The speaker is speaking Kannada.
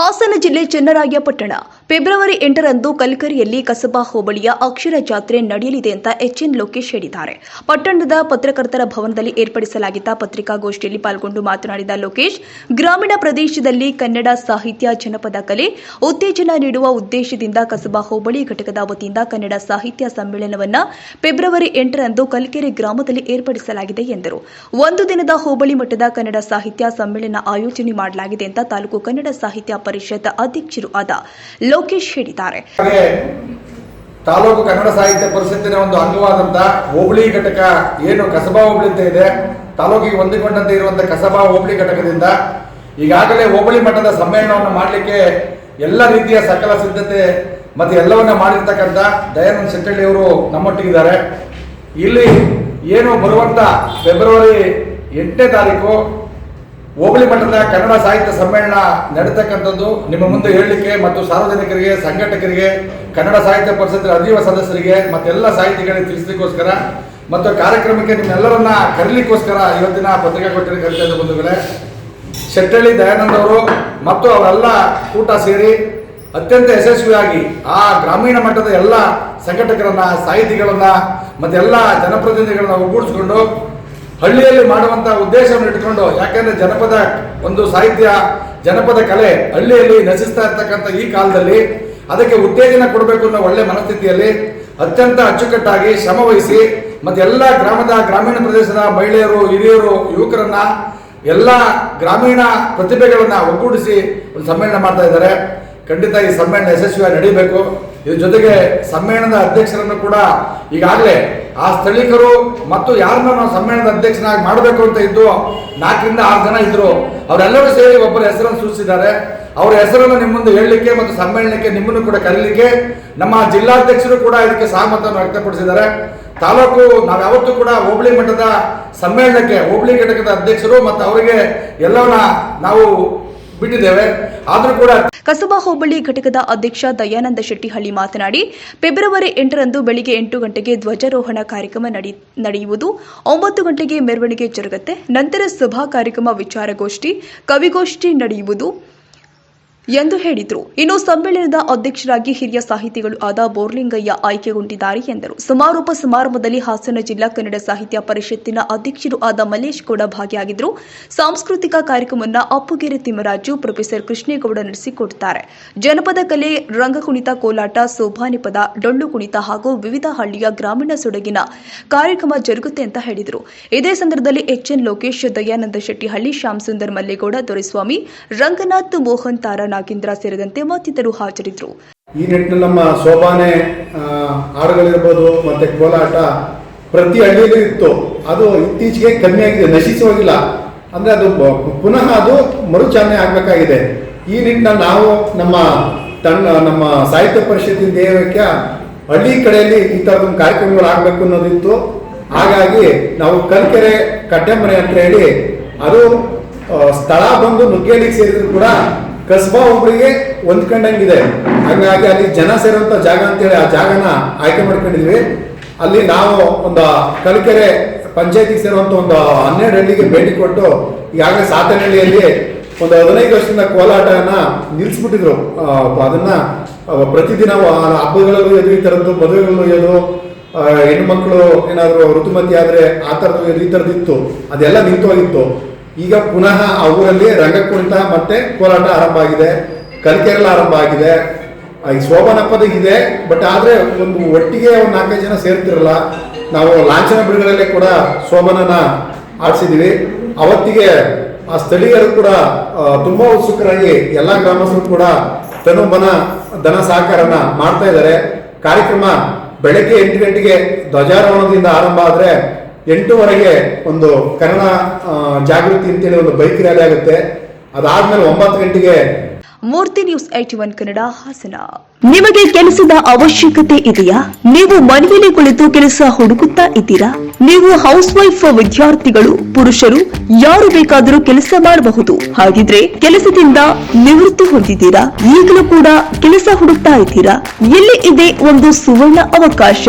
ಹಾಸನ ಜಿಲ್ಲೆ ಚನ್ನರಾಯಪಟ್ಟಣ ಫೆಬ್ರವರಿ ಎಂಟರಂದು ಕಲ್ಕರಿಯಲ್ಲಿ ಕಸಬಾ ಹೋಬಳಿಯ ಅಕ್ಷರ ಜಾತ್ರೆ ನಡೆಯಲಿದೆ ಅಂತ ಎಚ್ಎನ್ ಲೋಕೇಶ್ ಹೇಳಿದ್ದಾರೆ. ಪಟ್ಟಣದ ಪತ್ರಕರ್ತರ ಭವನದಲ್ಲಿ ಏರ್ಪಡಿಸಲಾಗಿದ್ದ ಪತ್ರಿಕಾಗೋಷ್ಠಿಯಲ್ಲಿ ಪಾಲ್ಗೊಂಡು ಮಾತನಾಡಿದ ಲೋಕೇಶ್, ಗ್ರಾಮೀಣ ಪ್ರದೇಶದಲ್ಲಿ ಕನ್ನಡ ಸಾಹಿತ್ಯ ಜನಪದ ಕಲೆ, ಉತ್ತೇಜನ ನೀಡುವ ಉದ್ದೇಶದಿಂದ ಕಸಬಾ ಹೋಬಳಿ ಘಟಕದ ವತಿಯಿಂದ ಕನ್ನಡ ಸಾಹಿತ್ಯ ಸಮ್ಮೇಳನವನ್ನ ಫೆಬ್ರವರಿ ಎಂಟರಂದು ಕಲ್ಕೆರೆ ಗ್ರಾಮದಲ್ಲಿ ಏರ್ಪಡಿಸಲಾಗಿದೆ ಎಂದರು. ಒಂದು ದಿನದ ಹೋಬಳಿ ಮಟ್ಟದ ಕನ್ನಡ ಸಾಹಿತ್ಯ ಸಮ್ಮೇಳನ ಆಯೋಜನೆ ಮಾಡಲಾಗಿದೆ ಅಂತ ತಾಲೂಕು ಕನ್ನಡ ಸಾಹಿತ್ಯ ಪರಿಷತ್ ಅಧ್ಯಕ್ಷರು ಆದ ಲೋಕೇಶ್ ಹೇಳಿದ್ದಾರೆ. ತಾಲೂಕು ಕನ್ನಡ ಸಾಹಿತ್ಯ ಪರಿಷತ್ತಿನ ಒಂದು ಅಂಗವಾದಂತ ಹೋಬಳಿ ಘಟಕ ಏನು ಕಸಬಾ ಹೋಬಳಿ ಅಂತ ಇದೆ, ತಾಲೂಕಿಗೆ ಹೊಂದಿಕೊಂಡಂತೆ ಇರುವಂತಹ ಕಸಬಾ ಹೋಬಳಿ ಘಟಕದಿಂದ ಈಗಾಗಲೇ ಹೋಬಳಿ ಮಟ್ಟದ ಸಮ್ಮೇಳನವನ್ನು ಮಾಡಲಿಕ್ಕೆ ಎಲ್ಲ ರೀತಿಯ ಸಕಲ ಸಿದ್ಧತೆ ಮತ್ತೆ ಎಲ್ಲವನ್ನ ಮಾಡಿರ್ತಕ್ಕಂಥ ದಯಾನಂದ್ ಶೆಟ್ಟಳ್ಳಿ ಅವರು ನಮ್ಮೊಟ್ಟಿಗಿದ್ದಾರೆ. ಇಲ್ಲಿ ಏನು ಬರುವಂತ ಫೆಬ್ರವರಿ ಎಂಟನೇ ತಾರೀಕು ಹೋಬಳಿ ಮಟ್ಟದ ಕನ್ನಡ ಸಾಹಿತ್ಯ ಸಮ್ಮೇಳನ ನಡೀತಕ್ಕಂಥದ್ದು ನಿಮ್ಮ ಮುಂದೆ ಹೇಳಲಿಕ್ಕೆ ಮತ್ತು ಸಾರ್ವಜನಿಕರಿಗೆ, ಸಂಘಟಕರಿಗೆ, ಕನ್ನಡ ಸಾಹಿತ್ಯ ಪರಿಷತ್ತಿನ ಅಧೀವ ಸದಸ್ಯರಿಗೆ ಮತ್ತೆಲ್ಲ ಸಾಹಿತಿಗಳಿಗೆ ತಿಳಿಸಲಿಕ್ಕೋಸ್ಕರ ಮತ್ತು ಕಾರ್ಯಕ್ರಮಕ್ಕೆ ನಿಮ್ಮೆಲ್ಲರನ್ನ ಕರೀಲಿಕ್ಕೋಸ್ಕರ ಇವತ್ತಿನ ಪತ್ರಿಕಾಗೋಷ್ಠಿಯಲ್ಲಿ ಕರಿತಾ ಇದ್ದ ಬಂಧುಗಳೇ, ಶೆಟ್ಟಳ್ಳಿ ದಯಾನಂದ ಅವರು ಮತ್ತು ಅವರೆಲ್ಲ ಕೂಟ ಸೇರಿ ಅತ್ಯಂತ ಯಶಸ್ವಿಯಾಗಿ ಆ ಗ್ರಾಮೀಣ ಮಟ್ಟದ ಎಲ್ಲ ಸಂಘಟಕರನ್ನ, ಸಾಹಿತಿಗಳನ್ನ ಮತ್ತೆಲ್ಲ ಜನಪ್ರತಿನಿಧಿಗಳನ್ನ ಒಗ್ಗೂಡಿಸ್ಕೊಂಡು ಹಳ್ಳಿಯಲ್ಲಿ ಮಾಡುವಂತ ಉದ್ದೇಶವನ್ನು ಇಟ್ಕೊಂಡು, ಯಾಕಂದ್ರೆ ಜನಪದ ಒಂದು ಸಾಹಿತ್ಯ, ಜನಪದ ಕಲೆ ಹಳ್ಳಿಯಲ್ಲಿ ನಶಿಸ್ತಾ ಇರ್ತಕ್ಕಂಥ ಈ ಕಾಲದಲ್ಲಿ ಅದಕ್ಕೆ ಉತ್ತೇಜನ ಕೊಡಬೇಕು ಅನ್ನೋ ಒಳ್ಳೆ ಮನಸ್ಥಿತಿಯಲ್ಲಿ ಅತ್ಯಂತ ಅಚ್ಚುಕಟ್ಟಾಗಿ ಶ್ರಮ ವಹಿಸಿ, ಮತ್ತೆ ಎಲ್ಲ ಗ್ರಾಮದ ಗ್ರಾಮೀಣ ಪ್ರದೇಶದ ಮಹಿಳೆಯರು, ಹಿರಿಯರು, ಯುವಕರನ್ನ ಎಲ್ಲ ಗ್ರಾಮೀಣ ಪ್ರತಿಭೆಗಳನ್ನ ಒಗ್ಗೂಡಿಸಿ ಒಂದು ಸಮ್ಮೇಳನ ಮಾಡ್ತಾ ಇದ್ದಾರೆ. ಖಂಡಿತ ಈ ಸಮ್ಮೇಳನ ಯಶಸ್ವಿಯಾಗಿ ನಡೀಬೇಕು. ಇದ್ರ ಜೊತೆಗೆ ಸಮ್ಮೇಳನದ ಅಧ್ಯಕ್ಷರನ್ನು ಕೂಡ ಈಗಾಗಲೇ ಆ ಸ್ಥಳೀಕರು ಮತ್ತು ಯಾರನ್ನ ನಾವು ಸಮ್ಮೇಳನದ ಅಧ್ಯಕ್ಷನಾಗಿ ಮಾಡಬೇಕು ಅಂತ ಇದ್ದು ನಾಲ್ಕರಿಂದ ಆರು ಜನ ಇದ್ರು. ಅವರೆಲ್ಲರೂ ಸೇರಿ ಒಬ್ಬರ ಹೆಸರನ್ನು ಸೂಚಿಸಿದ್ದಾರೆ. ಅವರ ಹೆಸರನ್ನು ನಿಮ್ಮ ಹೇಳಲಿಕ್ಕೆ ಮತ್ತು ಸಮ್ಮೇಳನಕ್ಕೆ ನಿಮ್ಮನ್ನು ಕೂಡ ಕರೀಲಿಕ್ಕೆ ನಮ್ಮ ಜಿಲ್ಲಾಧ್ಯಕ್ಷರು ಕೂಡ ಇದಕ್ಕೆ ಸಹಮತವನ್ನು ವ್ಯಕ್ತಪಡಿಸಿದ್ದಾರೆ. ತಾಲೂಕು ನಾವು ಯಾವತ್ತೂ ಕೂಡ ಹೋಬಳಿ ಮಟ್ಟದ ಸಮ್ಮೇಳನಕ್ಕೆ, ಹೋಬಳಿ ಘಟಕದ ಅಧ್ಯಕ್ಷರು ಮತ್ತು ಅವರಿಗೆ ಎಲ್ಲವನ್ನ ನಾವು ಬಿಟ್ಟಿದ್ದೇವೆ. ಆದರೂ ಕೂಡ ಕಸಬಾ ಹೋಬಳಿ ಘಟಕದ ಅಧ್ಯಕ್ಷ ದಯಾನಂದ ಶೆಟ್ಟಿಹಳ್ಳಿ ಮಾತನಾಡಿ, ಫೆಬ್ರವರಿ ಎಂಟರಂದು ಬೆಳಿಗ್ಗೆ ಎಂಟು ಗಂಟೆಗೆ ಧ್ವಜಾರೋಹಣ ಕಾರ್ಯಕ್ರಮ ನಡೆ- ನಡೆಯುವುದು, ಒಂಬತ್ತು ಗಂಟೆಗೆ ಮೆರವಣಿಗೆ ಜರುಗುತ್ತೆ, ನಂತರ ಸಭಾ ಕಾರ್ಯಕ್ರಮ ವಿಚಾರಗೋಷ್ಠಿ, ಕವಿಗೋಷ್ಠಿ ನಡೆಯುವುದು ಎಂದು ಹೇಳಿದರು. ಇನ್ನು ಸಮ್ಮೇಳನದ ಅಧ್ಯಕ್ಷರಾಗಿ ಹಿರಿಯ ಸಾಹಿತಿಗಳು ಆದ ಬೋರ್ಲಿಂಗಯ್ಯ ಆಯ್ಕೆಗೊಂಡಿದ್ದಾರೆ ಎಂದರು. ಸಮಾರೋಪ ಸಮಾರಂಭದಲ್ಲಿ ಹಾಸನ ಜಿಲ್ಲಾ ಕನ್ನಡ ಸಾಹಿತ್ಯ ಪರಿಷತ್ತಿನ ಅಧ್ಯಕ್ಷರು ಆದ ಮಲ್ಲೇಶ್ ಗೌಡ ಭಾಗಿಯಾಗಿದ್ದರು ಸಾಂಸ್ಕೃತಿಕ ಕಾರ್ಯಕ್ರಮವನ್ನು ಅಪ್ಪುಗೆರೆ ತಿಮ್ಮರಾಜು, ಪ್ರೊಫೆಸರ್ ಕೃಷ್ಣೇಗೌಡ ನಡೆಸಿಕೊಡುತ್ತಾರೆ ಜನಪದ ಕಲೆ, ರಂಗಕುಣಿತ ಕೋಲಾಟ, ಸೋಭಾನಿ ಪದ, ಡೊಳ್ಳು ಕುಣಿತ ಹಾಗೂ ವಿವಿಧ ಹಳ್ಳಿಯ ಗ್ರಾಮೀಣ ಸೊಡಗಿನ ಕಾರ್ಯಕ್ರಮ ಜರುಗುತ್ತೆ ಅಂತ ಹೇಳಿದರು. ಇದೇ ಸಂದರ್ಭದಲ್ಲಿ ಎಚ್ಎನ್ ಲೋಕೇಶ್, ದಯಾನಂದ ಶೆಟ್ಟಿಹಳ್ಳಿ ಶ್ಯಾಮ್ ಸುಂದರ್ ಮಲ್ಲೇಗೌಡ, ದೊರೆಸ್ವಾಮಿ, ರಂಗನಾಥ್ ಮೋಹನ್ ತಾರಾ ನಾಗೇಂದ್ರ ಸೇರಿದಂತೆ ಮತ್ತಿತರರು ಹಾಜರಿದ್ದರು. ಈ ನಿಟ್ಟಿನಲ್ಲಿ ನಮ್ಮ ಶೋಭಾನೆ ಹಾಡುಗಳಿರ್ಬೋದು ಮತ್ತೆ ಕೋಲಾಟ ಪ್ರತಿ ಹಳ್ಳಿಯಲ್ಲೂ ಇತ್ತು. ಅದು ಇತ್ತೀಚೆಗೆ ಕಮ್ಮಿ ಆಗಿದೆ ನಶಿಸಿ ಹೋಗಿಲ್ಲ ಅಂದ್ರೆ ಅದು ಪುನಃ ಅದು ಮರುಚಾಲನೆ ಆಗಬೇಕಾಗಿದೆ. ಈ ನಿಟ್ಟಿನಲ್ಲಿ ನಾವು ನಮ್ಮ ತನ್ನ ನಮ್ಮ ಸಾಹಿತ್ಯ ಪರಿಷತ್ತಿನ ದೇವಕ್ಕೆ ಹಳ್ಳಿ ಕಡೆಯಲ್ಲಿ ಈ ಥರದ ಕಾರ್ಯಕ್ರಮಗಳು ಆಗಬೇಕು ಅನ್ನೋದಿತ್ತು. ಹಾಗಾಗಿ ನಾವು ಕಲ್ಕೆರೆ ಕಟ್ಟೆಮನೆ ಅಂತ ಹೇಳಿ ಅದು ಸ್ಥಳ ಬಂದು ನುಗ್ಗೇಲಿಗೆ ಸೇರಿದ್ರು ಕೂಡ ಕಸ್ಬಾ ಒಬ್ಬರಿಗೆ ಹೊಂದ್ಕೊಂಡಂಗಿದೆ. ಹಾಗಾಗಿ ಅಲ್ಲಿ ಜನ ಸೇರುವಂಥ ಜಾಗ ಅಂತೇಳಿ ಆ ಜಾಗನ ಆಯ್ಕೆ ಮಾಡ್ಕೊಂಡಿದ್ವಿ. ಅಲ್ಲಿ ನಾವು ಒಂದು ಕಲಿಕೆರೆ ಪಂಚಾಯತಿಗೆ ಸೇರುವಂಥ ಒಂದು ಹನ್ನೆರಡು ಹಳ್ಳಿಗೆ ಭೇಟಿ ಕೊಟ್ಟು ಈಗಾಗಲೇ ಸಾತನಹಳ್ಳಿಯಲ್ಲಿ ಒಂದು ಹದಿನೈದು ವರ್ಷದಿಂದ ಕೋಲಾಟನ ನಿಲ್ಲಿಸ್ಬಿಟ್ಟಿದ್ರು ಅದನ್ನ ಪ್ರತಿದಿನ ಹಬ್ಬಗಳಲ್ಲೂ ಎದು ಈ ಥರದ್ದು ಮದುವೆಗಳಲ್ಲೂ ಎದು ಹೆಣ್ಮಕ್ಳು ಏನಾದರೂ ಋತುಮತಿ ಆದ್ರೆ ಆ ಥರದ್ದು ಈ ಥರದ್ದಿತ್ತು ಅದೆಲ್ಲ ನಿಂತೋಗಿತ್ತು. ಈಗ ಪುನಃ ಆ ಊರಲ್ಲಿ ರಂಗಕುಣಿತ ಮತ್ತೆ ಕೋಲಾಟ ಆರಂಭ ಆಗಿದೆ ಕಲಿಕೆರೆಲ್ಲ ಆರಂಭ ಆಗಿದೆ. ಈ ಶೋಭನಪ್ಪದ ಇದೆ ಬಟ್ ಆದ್ರೆ ಒಂದು ಒಟ್ಟಿಗೆ ಒಂದು ನಾಲ್ಕೈದು ಜನ ಸೇರ್ತಿರಲ್ಲ. ನಾವು ಲಾಂಛನ ಬಿಡುಗಡೆಯಲ್ಲೇ ಕೂಡ ಶೋಭನನ ಆಡಿಸಿದೀವಿ. ಅವತ್ತಿಗೆ ಆ ಸ್ಥಳೀಯರು ಕೂಡ ತುಂಬಾ ಉತ್ಸುಕರಾಗಿ ಎಲ್ಲಾ ಗ್ರಾಮಸ್ಥರು ಕೂಡ ತನು ಮನ ಧನ ಸಹಕಾರನ ಮಾಡ್ತಾ ಇದ್ದಾರೆ. ಕಾರ್ಯಕ್ರಮ ಬೆಳಗ್ಗೆ ಎಂಟು ಗಂಟೆಗೆ ಧ್ವಜಾರೋಹಣದಿಂದ ಆರಂಭ ಆದ್ರೆ ಎಂಟುವರೆಗೆ ಒಂದು ಕನ್ನಡ ಜಾಗೃತಿ ಅಂತೇಳಿ ಒಂದು ಬೈಕ್ ರ್ಯಾಲಿ ಆಗುತ್ತೆ. ಅದಾದ್ಮೇಲೆ ಒಂಬತ್ತು ಗಂಟೆಗೆ Murthy news eighty one Kannada Hassan. ನಿಮಗೆ ಕೆಲಸದ ಅವಶ್ಯಕತೆ ಇದೆಯಾ? ನೀವು ಮನೆಯಲ್ಲಿ ಕುಳಿತು ಕೆಲಸ ಹುಡುಕುತ್ತಾ ಇದ್ದೀರಾ? ನೀವು ಹೌಸ್ ವೈಫ್ ವಿದ್ಯಾರ್ಥಿಗಳು, ಪುರುಷರು, ಯಾರು ಬೇಕಾದರೂ ಕೆಲಸ ಮಾಡಬಹುದು. ಹಾಗಿದ್ರೆ ಕೆಲಸದಿಂದ ನಿವೃತ್ತಿ ಹೊಂದಿದ್ದೀರಾ? ಈಗಲೂ ಕೂಡ ಕೆಲಸ ಹುಡುಕ್ತಾ ಇದ್ದೀರಾ? ಇಲ್ಲಿ ಇದೆ ಒಂದು ಸುವರ್ಣ ಅವಕಾಶ?